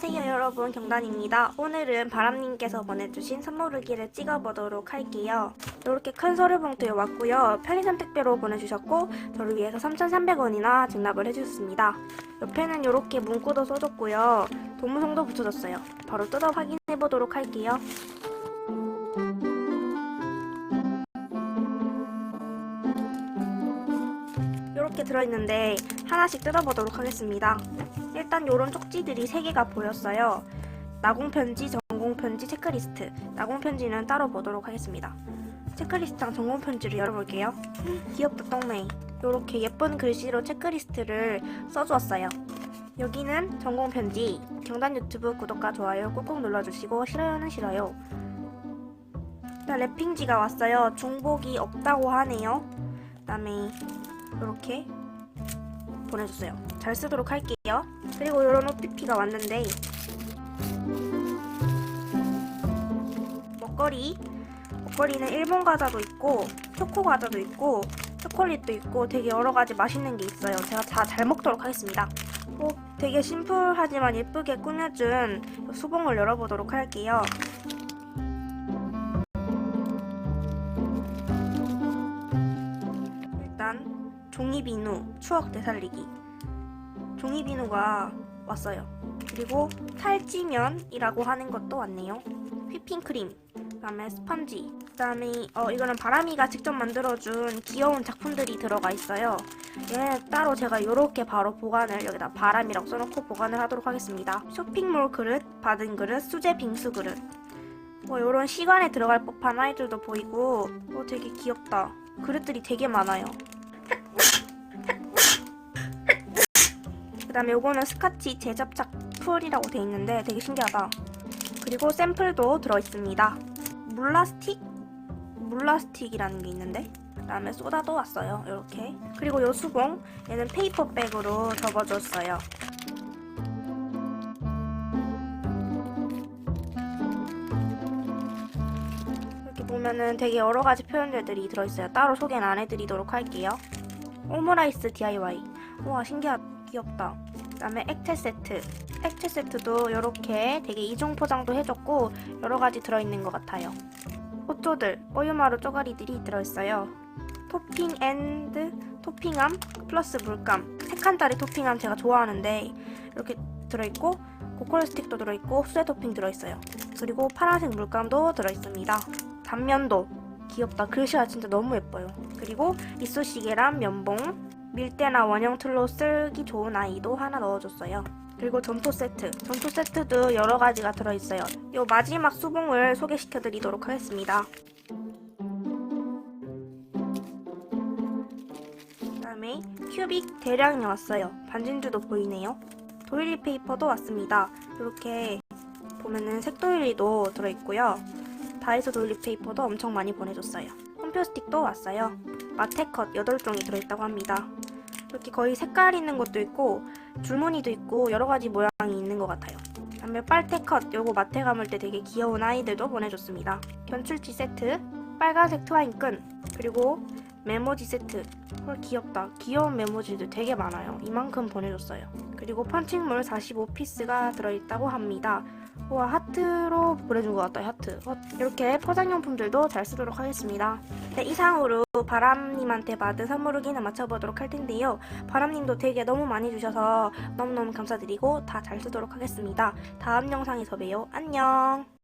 안녕하세요 여러분 경단입니다. 오늘은 바람님께서 보내주신 선물을기를 찍어보도록 할게요. 이렇게 큰 서류봉투에 왔고요. 편의점 택배로 보내주셨고 저를 위해서 3,300원이나 증납을 해주셨습니다. 옆에는 이렇게 문구도 써줬고요. 도무송도 붙여줬어요. 바로 뜯어 확인해보도록 할게요. 이렇게 들어있는데 하나씩 뜯어보도록 하겠습니다. 일단 이런 쪽지들이 3개가 보였어요. 나공편지, 전공편지, 체크리스트. 나공편지는 따로 보도록 하겠습니다. 체크리스트랑 전공편지를 열어볼게요. 귀엽다 똥메이. 이렇게 예쁜 글씨로 체크리스트를 써주었어요. 여기는 전공편지. 경단 유튜브 구독과 좋아요 꾹꾹 눌러주시고 싫어요는 싫어요. 일단 랩핑지가 왔어요. 중복이 없다고 하네요. 그 다음에 이렇게 보내줬어요. 잘 쓰도록 할게요. 그리고 이런 OTP가 왔는데 먹거리 먹거리는 일본 과자도 있고 초코 과자도 있고 초콜릿도 있고 되게 여러 가지 맛있는 게 있어요. 제가 다 잘 먹도록 하겠습니다. 어, 되게 심플하지만 예쁘게 꾸며준 수봉을 열어보도록 할게요. 종이비누 추억 되살리기. 종이비누가 왔어요. 그리고 탈지면이라고 하는 것도 왔네요. 휘핑크림 그 다음에 스펀지 그 다음에 어, 이거는 바람이가 직접 만들어준 귀여운 작품들이 들어가 있어요. 얘는 따로 제가 이렇게 바로 보관을 여기다 바람이라고 써놓고 보관을 하도록 하겠습니다. 쇼핑몰 그릇, 받은 그릇, 수제 빙수 그릇. 뭐 이런 시간에 들어갈 법한 아이들도 보이고 어, 되게 귀엽다. 그릇들이 되게 많아요 다음에 요거는 스카치 제접착 풀이라고 돼 있는데 되게 신기하다. 그리고 샘플도 들어있습니다. 물라스틱? 물라스틱이라는 게 있는데 그 다음에 소다도 왔어요. 이렇게 그리고 요 수봉 얘는 페이퍼백으로 접어줬어요. 이렇게 보면은 되게 여러 가지 표현들이 들어있어요. 따로 소개는 안 해드리도록 할게요. 오므라이스 DIY. 우와 신기하다. 귀엽다. 그 다음에 액체 세트. 액체 세트도 이렇게 되게 이중 포장도 해줬고 여러 가지 들어있는 것 같아요. 호초들, 오유마루 쪼가리들이 들어있어요. 토핑 앤드 토핑함 플러스 물감. 세 칸짜리 토핑함 제가 좋아하는데 이렇게 들어있고 고퀄 스틱도 들어있고 수제 토핑 들어있어요. 그리고 파란색 물감도 들어있습니다. 단면도 귀엽다. 글씨가 진짜 너무 예뻐요. 그리고 이쑤시개랑 면봉, 밀대나 원형 틀로 쓰기 좋은 아이도 하나 넣어줬어요. 그리고 점토 세트. 점토 세트도 여러 가지가 들어있어요. 요 마지막 수봉을 소개시켜 드리도록 하겠습니다. 그 다음에 큐빅 대량이 왔어요. 반진주도 보이네요. 도일리 페이퍼도 왔습니다. 이렇게 보면은 색도일리도 들어있고요. 다이소 도일리 페이퍼도 엄청 많이 보내줬어요. 홈표 스틱도 왔어요. 마테컷 8종이 들어있다고 합니다. 이렇게 거의 색깔 있는 것도 있고 줄무늬도 있고 여러 가지 모양이 있는 것 같아요. 다음에 빨테컷 요거 마테 감을 때 되게 귀여운 아이들도 보내줬습니다. 견출지 세트, 빨간색 트와인 끈, 그리고 메모지 세트. 헐 귀엽다. 귀여운 메모지도 되게 많아요. 이만큼 보내줬어요. 그리고 펀칭물 45피스가 들어있다고 합니다. 우와 하트로 보내준 것 같다 하트 어, 이렇게 포장용품들도 잘 쓰도록 하겠습니다 네 이상으로 바람님한테 받은 선물후기는 맞춰보도록 할 텐데요 바람님도 되게 너무 많이 주셔서 너무너무 감사드리고 다 잘 쓰도록 하겠습니다 다음 영상에서 봬요 안녕